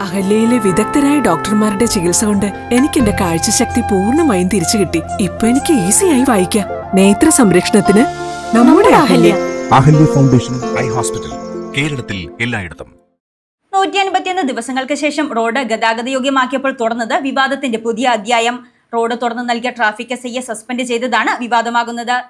അഹല്യയിലെ വിദഗ്ധരായ ഡോക്ടർമാരുടെ ചികിത്സ കൊണ്ട് എനിക്ക് എന്റെ കാഴ്ചശക്തി പൂർണമായും തിരിച്ചു കിട്ടി. ഇപ്പൊ എനിക്ക് ഈസിയായി വായിക്കാം. നേത്ര സംരക്ഷണത്തിന് നമ്മുടെ Ahalya. Ahalya. Foundation eye hospital കേരളത്തിൽ എല്ലായിടത്തും. നൂറ്റി അൻപത്തിയൊന്ന് ദിവസങ്ങൾക്ക് ശേഷം റോഡ് ഗതാഗതയോഗ്യമാക്കിയപ്പോൾ തുറന്നത് വിവാദത്തിന്റെ പുതിയ അധ്യായം. റോഡ് തുറന്നു നൽകിയ ട്രാഫിക് എസ് ഐയെ സസ്പെൻഡ് ചെയ്തതാണ് വിവാദമാകുന്നത്.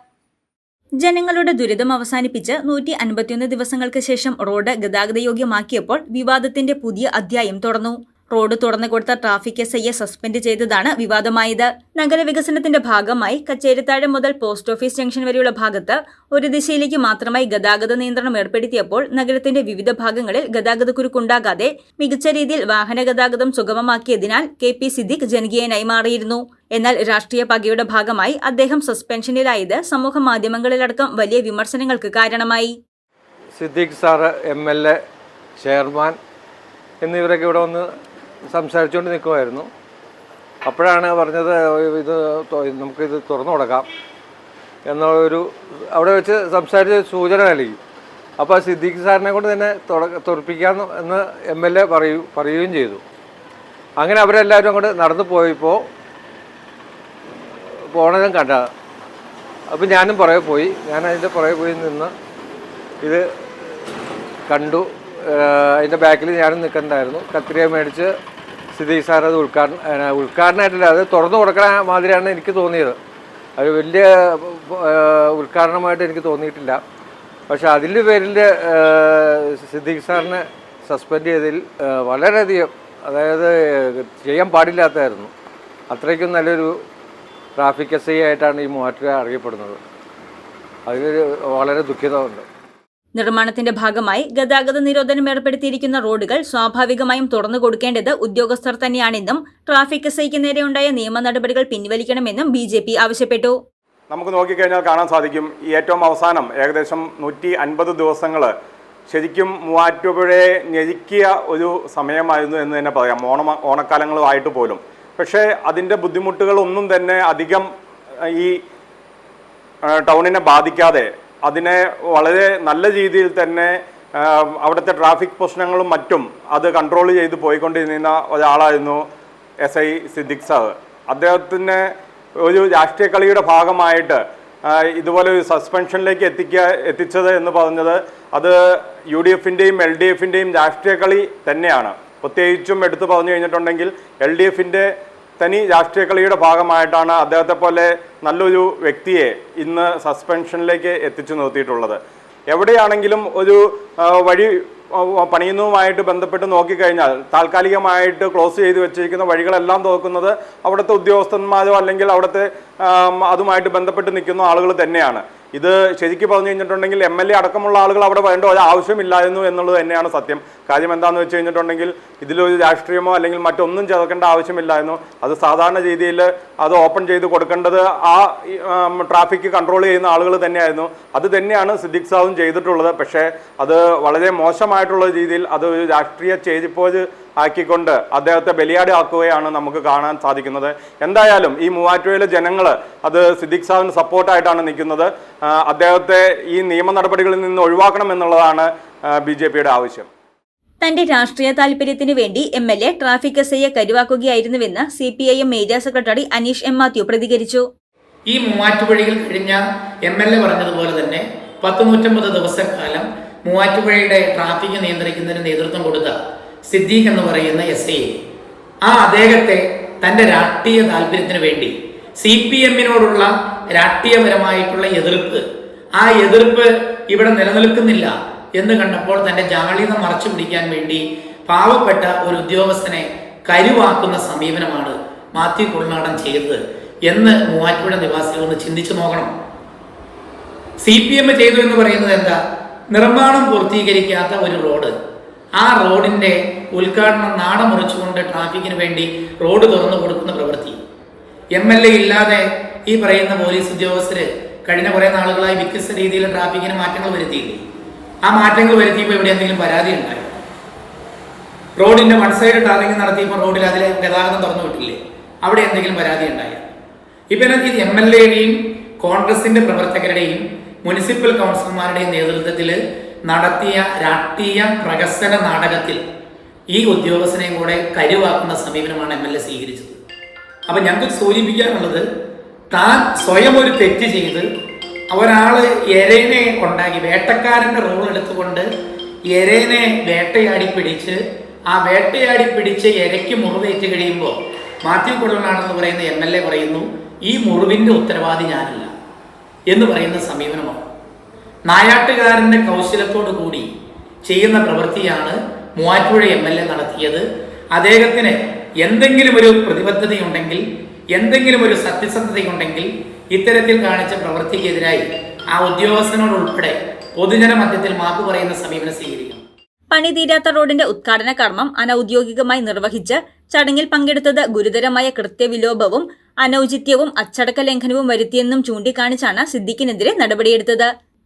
ജനങ്ങളുടെ ദുരിതം അവസാനിപ്പിച്ച് നൂറ്റി അൻപത്തിയൊന്ന് ദിവസങ്ങൾക്ക് ശേഷം റോഡ് ഗതാഗതയോഗ്യമാക്കിയപ്പോൾ വിവാദത്തിന്റെ പുതിയ അധ്യായം തുറന്നു. റോഡ് തുറന്നു കൊടുത്ത ട്രാഫിക് എസ് ഐയെ സസ്പെൻഡ് ചെയ്തതാണ് വിവാദമായത്. നഗരവികസനത്തിന്റെ ഭാഗമായി കച്ചേരിത്താഴം മുതൽ പോസ്റ്റ് ഓഫീസ് ജംഗ്ഷൻ വരെയുള്ള ഭാഗത്ത് ഒരു ദിശയിലേക്ക് മാത്രമായി ഗതാഗത നിയന്ത്രണം ഏർപ്പെടുത്തിയപ്പോൾ നഗരത്തിന്റെ വിവിധ ഭാഗങ്ങളിൽ ഗതാഗത കുരുക്കുണ്ടാകാതെ മികച്ച രീതിയിൽ വാഹന ഗതാഗതം സുഗമമാക്കിയതിനാൽ കെ പി സിദ്ദിഖ് ജനകീയനായി മാറിയിരുന്നു. എന്നാൽ രാഷ്ട്രീയ പകയുടെ ഭാഗമായി അദ്ദേഹം സസ്പെൻഷനിലായത് സമൂഹ മാധ്യമങ്ങളിലടക്കം വലിയ വിമർശനങ്ങൾക്ക് കാരണമായി. Siddique sir M L A chairman എന്നിവരൊക്കെ ഇവിടെ വന്ന് സംസാരിച്ചുകൊണ്ട് നിൽക്കുമായിരുന്നു. അപ്പോഴാണ് പറഞ്ഞത് ഇത് നമുക്കിത് തുറന്നു കൊടുക്കാം എന്നൊരു അവിടെ വെച്ച് സംസാരിച്ച സൂചന നൽകി. അപ്പോൾ സിദ്ദീഖ് സാറിനെ കൊണ്ട് തന്നെ തുറപ്പിക്കാം എന്ന് എം എൽ എ പറയൂ പറയുകയും ചെയ്തു. അങ്ങനെ അവരെല്ലാവരും അങ്ങോട്ട് നടന്നു പോയപ്പോൾ പോണതും കണ്ട. അപ്പോൾ ഞാനും പുറകെ പോയി. ഞാൻ അതിന്റെ പുറകെ പോയി നിന്ന് ഇത് കണ്ടു. അതിന്റെ ബാക്കിൽ ഞാനും നിൽക്കണ്ടായിരുന്നു. കത്രിക മേടിച്ച് സ്ഥിതി സാർ അത് ഉദ്ഘാടനം ഉദ്ഘാടനമായിട്ടില്ല അത് തുറന്നു കൊടുക്കണ മാതിരിയാണ് എനിക്ക് തോന്നിയത്. അത് വലിയ ഉദ്ഘാടനമായിട്ട് എനിക്ക് തോന്നിയിട്ടില്ല. പക്ഷേ അതിന്റെ പേരിൽ സിദ്ദീഖ് സാറിനെ സസ്പെൻഡ് ചെയ്തതിൽ വളരെയധികം അതായത് ചെയ്യാൻ പാടില്ലാത്തതായിരുന്നു. അത്രയ്ക്കും നല്ലൊരു ട്രാഫിക് എസ് ഐ ആയിട്ടാണ് ഈ മൂവാറ്റുപുഴ അറിയപ്പെടുന്നത്. അതിലൊരു വളരെ ദുഃഖിതമുണ്ട് നിർമ്മാണത്തിന്റെ ഭാഗമായി ഗതാഗത നിരോധനം ഏർപ്പെടുത്തിയിരിക്കുന്ന റോഡുകൾ സ്വാഭാവികമായും തുറന്നു കൊടുക്കേണ്ടത് ഉദ്യോഗസ്ഥർ തന്നെയാണെന്നും ട്രാഫിക് എസ് ഐക്ക് നേരെയുണ്ടായ നിയമ നടപടികൾ പിൻവലിക്കണമെന്നും ബി ജെ പി ആവശ്യപ്പെട്ടു. നമുക്ക് നോക്കിക്കഴിഞ്ഞാൽ കാണാൻ സാധിക്കും ഈ ഏറ്റവും അവസാനം ഏകദേശം നൂറ്റി അൻപത് ദിവസങ്ങൾ ശരിക്കും മൂവാറ്റുപുഴയെ ഞെരുക്കിയ ഒരു സമയമായിരുന്നു എന്ന് തന്നെ പറയാം. ഓണ ഓണക്കാലങ്ങളുമായിട്ട് പോലും. പക്ഷേ അതിന്റെ ബുദ്ധിമുട്ടുകളൊന്നും തന്നെ അധികം ഈ ടൗണിനെ ബാധിക്കാതെ അതിനെ വളരെ നല്ല രീതിയിൽ തന്നെ അവിടുത്തെ ട്രാഫിക് പ്രശ്നങ്ങളും മറ്റും അത് കൺട്രോൾ ചെയ്ത് പോയിക്കൊണ്ടിരുന്ന ഒരാളായിരുന്നു എസ് ഐ സിദ്ദിഖ് സാഹ് അദ്ദേഹത്തിന് ഒരു രാഷ്ട്രീയ കളിയുടെ ഭാഗമായിട്ട് ഇതുപോലെ ഒരു സസ്പെൻഷനിലേക്ക് എത്തിക്കുക എത്തിച്ചത് എന്ന് പറഞ്ഞത് അത് യു ഡി എഫിന്റെയും എൽ ഡി എഫിന്റെയും രാഷ്ട്രീയ കളി തന്നെയാണ്. പ്രത്യേകിച്ചും എടുത്തു പറഞ്ഞു കഴിഞ്ഞിട്ടുണ്ടെങ്കിൽ എൽ ഡി എഫിന്റെ തനി രാഷ്ട്രീയ കളിയുടെ ഭാഗമായിട്ടാണ് അദ്ദേഹത്തെ പോലെ നല്ലൊരു വ്യക്തിയെ ഇന്ന് സസ്പെൻഷനിലേക്ക് എത്തിച്ചു നിർത്തിയിട്ടുള്ളത്. എവിടെയാണെങ്കിലും ഒരു വഴി പണിയുന്നതുമായിട്ട് ബന്ധപ്പെട്ട് നോക്കിക്കഴിഞ്ഞാൽ താൽക്കാലികമായിട്ട് ക്ലോസ് ചെയ്ത് വെച്ചിരിക്കുന്ന വഴികളെല്ലാം തുറക്കുന്നത് അവിടുത്തെ ഉദ്യോഗസ്ഥന്മാരോ അല്ലെങ്കിൽ അവിടുത്തെ അതുമായിട്ട് ബന്ധപ്പെട്ട് നിൽക്കുന്ന ആളുകൾ തന്നെയാണ്. ഇത് ശരിക്ക് പറഞ്ഞു കഴിഞ്ഞിട്ടുണ്ടെങ്കിൽ എം എൽ എ അടക്കമുള്ള ആളുകൾ അവിടെ വേണ്ട ഒരു ആവശ്യമില്ലായിരുന്നു എന്നുള്ളത് തന്നെയാണ് സത്യം. കാര്യം എന്താണെന്ന് വെച്ച് കഴിഞ്ഞിട്ടുണ്ടെങ്കിൽ ഇതിലൊരു രാഷ്ട്രീയമോ അല്ലെങ്കിൽ മറ്റൊന്നും ചേർക്കേണ്ട ആവശ്യമില്ലായിരുന്നു. അത് സാധാരണ രീതിയിൽ അത് ഓപ്പൺ ചെയ്ത് കൊടുക്കേണ്ടത് ആ ട്രാഫിക് കൺട്രോൾ ചെയ്യുന്ന ആളുകൾ തന്നെയായിരുന്നു. അത് തന്നെയാണ് സിദ്ദിഖ് സാവും ചെയ്തിട്ടുള്ളത്. പക്ഷേ അത് വളരെ മോശമായിട്ടുള്ള രീതിയിൽ അത് ഒരു രാഷ്ട്രീയ ചേരിപ്പോര് ആക്കിക്കൊണ്ട് അദ്ദേഹത്തെ ബലിയാടി ആക്കുകയാണ് നമുക്ക് കാണാൻ സാധിക്കുന്നത്. എന്തായാലും ഈ മൂവാറ്റുപുഴയിലെ ജനങ്ങൾ അത് സിദ്ദിഖ് സാഹിന് സപ്പോർട്ടായിട്ടാണ് നിൽക്കുന്നത്. അദ്ദേഹത്തെ ഈ നിയമ നടപടികളിൽ നിന്ന് ഒഴിവാക്കണം എന്നുള്ളതാണ് ബി ജെ പിയുടെ ആവശ്യം. തന്റെ രാഷ്ട്രീയ താൽപര്യത്തിന് വേണ്ടി M L A traffic S ഐയെ കരുവാക്കുകയായിരുന്നുവെന്ന് C P I M area secretary Aneesh M Mathew പ്രതികരിച്ചു. ഈ മൂവാറ്റുപുഴയിൽ കഴിഞ്ഞ എം എൽ എ പറഞ്ഞതുപോലെ തന്നെ പത്ത് നൂറ്റമ്പത് ദിവസക്കാലം മൂവാറ്റുപുഴയുടെ ട്രാഫിക് നിയന്ത്രിക്കുന്നതിന് നേതൃത്വം കൊടുത്ത സിദ്ദീഖ് എന്ന് പറയുന്ന എസ് ഐ. ആ അദ്ദേഹത്തെ തന്റെ രാഷ്ട്രീയ താല്പര്യത്തിന് വേണ്ടി സി പി എമ്മിനോടുള്ള രാഷ്ട്രീയപരമായിട്ടുള്ള എതിർപ്പ് ആ എതിർപ്പ് ഇവിടെ നിലനിൽക്കുന്നില്ല എന്ന് കണ്ടപ്പോൾ തന്റെ ജാളിത മറച്ചു പിടിക്കാൻ വേണ്ടി പാവപ്പെട്ട ഒരു ഉദ്യോഗസ്ഥനെ കരുവാക്കുന്ന സമീപനമാണ് മാത്യു കുളനാടൻ ചെയ്തത് എന്ന് മൂവാറ്റുപുഴ നിവാസികൾ ഒന്ന് ചിന്തിച്ചു നോക്കണം. സി പി എം ചെയ്തു എന്ന് പറയുന്നത് എന്താ? നിർമ്മാണം പൂർത്തീകരിക്കാത്ത ഒരു റോഡ്. ആ റോഡിന്റെ ഉദ്ഘാടനം നാട മുറിച്ചുകൊണ്ട് ട്രാഫിക്കിന് വേണ്ടി റോഡ് തുറന്നു കൊടുക്കുന്ന പ്രവൃത്തി. എം എൽ എ ഇല്ലാതെ ഈ പറയുന്ന പോലീസ് ഉദ്യോഗസ്ഥര് കഴിഞ്ഞ കുറേ നാളുകളായി വ്യത്യസ്ത രീതിയിൽ ട്രാഫിക്കിന് മാറ്റങ്ങൾ വരുത്തിയില്ലേ? ആ മാറ്റങ്ങൾ വരുത്തിയപ്പോൾ ഇവിടെ എന്തെങ്കിലും പരാതി ഉണ്ടായോ? റോഡിന്റെ വൺ സൈഡ് ടാറിങ് നടത്തിയപ്പോൾ റോഡിൽ അതിലെ ഗതാഗതം തുറന്നു വിട്ടില്ലേ? അവിടെ എന്തെങ്കിലും പരാതി ഉണ്ടായോ? ഇപ്പം ഇത് എം എൽ എയുടെയും കോൺഗ്രസിന്റെ പ്രവർത്തകരുടെയും മുനിസിപ്പൽ കൗൺസിലർമാരുടെയും നേതൃത്വത്തിൽ നടത്തിയ രാഷ്ട്രീയ പ്രകസന നാടകത്തിൽ ഈ ഉദ്യോഗസ്ഥനെയും കൂടെ കരുവാക്കുന്ന സമീപനമാണ് എം എൽ എ സ്വീകരിച്ചത്. അപ്പം ഞങ്ങൾക്ക് സൂചിപ്പിക്കാനുള്ളത് താൻ സ്വയം ഒരു തെറ്റ് ചെയ്ത് ഒരാൾ എരേനെ ഉണ്ടാക്കി വേട്ടക്കാരന്റെ റോൾ എടുത്തുകൊണ്ട് എരേനെ വേട്ടയാടി പിടിച്ച് ആ വേട്ടയാടി പിടിച്ച് എരയ്ക്ക് മുറിവേറ്റ് കഴിയുമ്പോൾ മാത്യു കുള്ളനാണെന്ന് പറയുന്ന എം എൽ എ പറയുന്നു ഈ മുറിവിന്റെ ഉത്തരവാദി ഞാനല്ല എന്ന് പറയുന്ന സമീപനമാണ്. നായാട്ടുകാരന്റെ കൗശലത്തോടു കൂടി ചെയ്യുന്ന പ്രവൃത്തിയാണ് മൂവാറ്റുപുഴ എം എൽ എ നടത്തിയത്. അദ്ദേഹത്തിന് എന്തെങ്കിലും ഒരു പ്രതിബദ്ധതയുണ്ടെങ്കിൽ എന്തെങ്കിലും ഒരു സത്യസന്ധതയുണ്ടെങ്കിൽ ഇത്തരത്തിൽ കാണിച്ച പ്രവൃത്തിക്കെതിരായി ആ ഉദ്യോഗസ്ഥനോടുൾപ്പെടെ പൊതുജന മധ്യത്തിൽ മാപ്പ് പറയുന്ന സമീപനം സ്വീകരിക്കണം പണിതീരാത്ത റോഡിന്റെ ഉദ്ഘാടന കർമ്മം അനൌദ്യോഗികമായി നിർവഹിച്ച് ചടങ്ങിൽ പങ്കെടുത്തത് ഗുരുതരമായ കൃത്യവിലോപവും അനൌചിത്യവും അച്ചടക്ക ലംഘനവും വരുത്തിയെന്നും ചൂണ്ടിക്കാണിച്ചാണ് സിദ്ദിഖിനെതിരെ നടപടിയെടുത്തത്.